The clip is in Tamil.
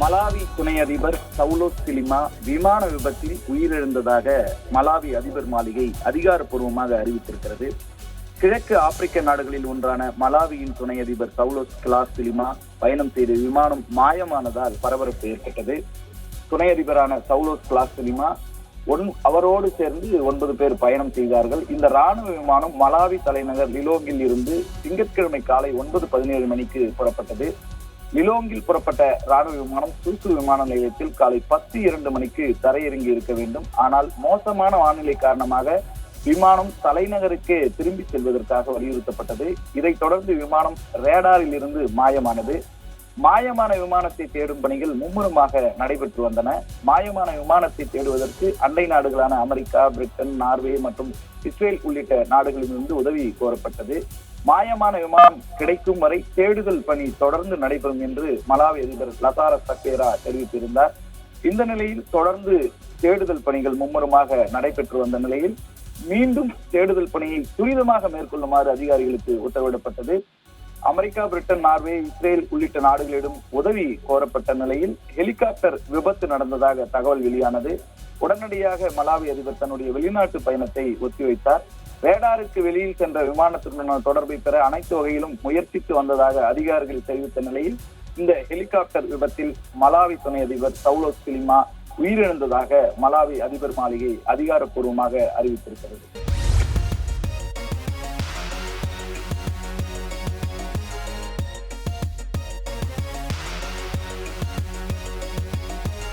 மலாவி துணை அதிபர் சவுலோ சிலிமா விமான விபத்தில் உயிரிழந்ததாக மலாவி அதிபர் மாளிகை அதிகாரப்பூர்வமாக அறிவித்திருக்கிறது. கிழக்கு ஆப்பிரிக்க நாடுகளில் ஒன்றான மலாவியின் துணை அதிபர் சவுலோஸ் கிளாஸ் சிலிமா பயணம் செய்த விமானம் மாயமானதால் பரபரப்பு ஏற்பட்டது. துணை அதிபரான சவுலோஸ் கிளாஸ் சிலிமா ஒன் அவரோடு சேர்ந்து ஒன்பது பேர் பயணம் செய்தார்கள். இந்த ராணுவ விமானம் மலாவி தலைநகர் லிலோங்கில் இருந்து திங்கட்கிழமை காலை ஒன்பது பதினேழு மணிக்கு புறப்பட்டது. லிலோங்கில் புறப்பட்ட ராணுவ விமானம் சூசு விமான நிலையத்தில் காலை பத்து இரண்டு மணிக்கு தரையிறங்கி இருக்க வேண்டும். ஆனால் மோசமான வானிலை காரணமாக விமானம் தலைநகருக்கு திரும்பி செல்வதற்காக வலியுறுத்தப்பட்டது. இதைத் தொடர்ந்து விமானம் ரேடாரில் இருந்து மாயமானது. மாயமான விமானத்தை தேடும் பணிகள் மும்முரமாக நடைபெற்று வந்தன. மாயமான விமானத்தை தேடுவதற்கு அண்டை நாடுகளான அமெரிக்கா பிரிட்டன் நார்வே மற்றும் இஸ்ரேல் உள்ளிட்ட நாடுகளிலிருந்து உதவி கோரப்பட்டது. மாயமான விமானம் கிடைக்கும் வரை தேடுதல் பணி தொடர்ந்து நடைபெறும் என்று மலாவி அதிபர் லசார சக்கேரா தெரிவித்திருந்தார். இந்த நிலையில் தொடர்ந்து தேடுதல் பணிகள் மும்முரமாக நடைபெற்று வந்த நிலையில் மீண்டும் தேடுதல் பணியை துரிதமாக மேற்கொள்ளுமாறு அதிகாரிகளுக்கு உத்தரவிடப்பட்டது. அமெரிக்கா பிரிட்டன் நார்வே இஸ்ரேல் உள்ளிட்ட நாடுகளிடம் உதவி கோரப்பட்ட நிலையில் ஹெலிகாப்டர் விபத்து நடந்ததாக தகவல் வெளியானது. உடனடியாக மலாவி அதிபர் தன்னுடைய வெளிநாட்டு பயணத்தை ஒத்திவைத்தார். ரேடாருக்கு வெளியில் சென்ற விமானத்துடனான தொடர்பை பெற அனைத்து வகையிலும் முயற்சித்து வந்ததாக அதிகாரிகள் தெரிவித்த நிலையில் இந்த ஹெலிகாப்டர் விபத்தில் மலாவி துணை அதிபர் சவுலோஸ் சிலிமா உயிரிழந்ததாக மலாவி அதிபர் மாளிகை அதிகாரப்பூர்வமாக அறிவித்திருக்கிறது.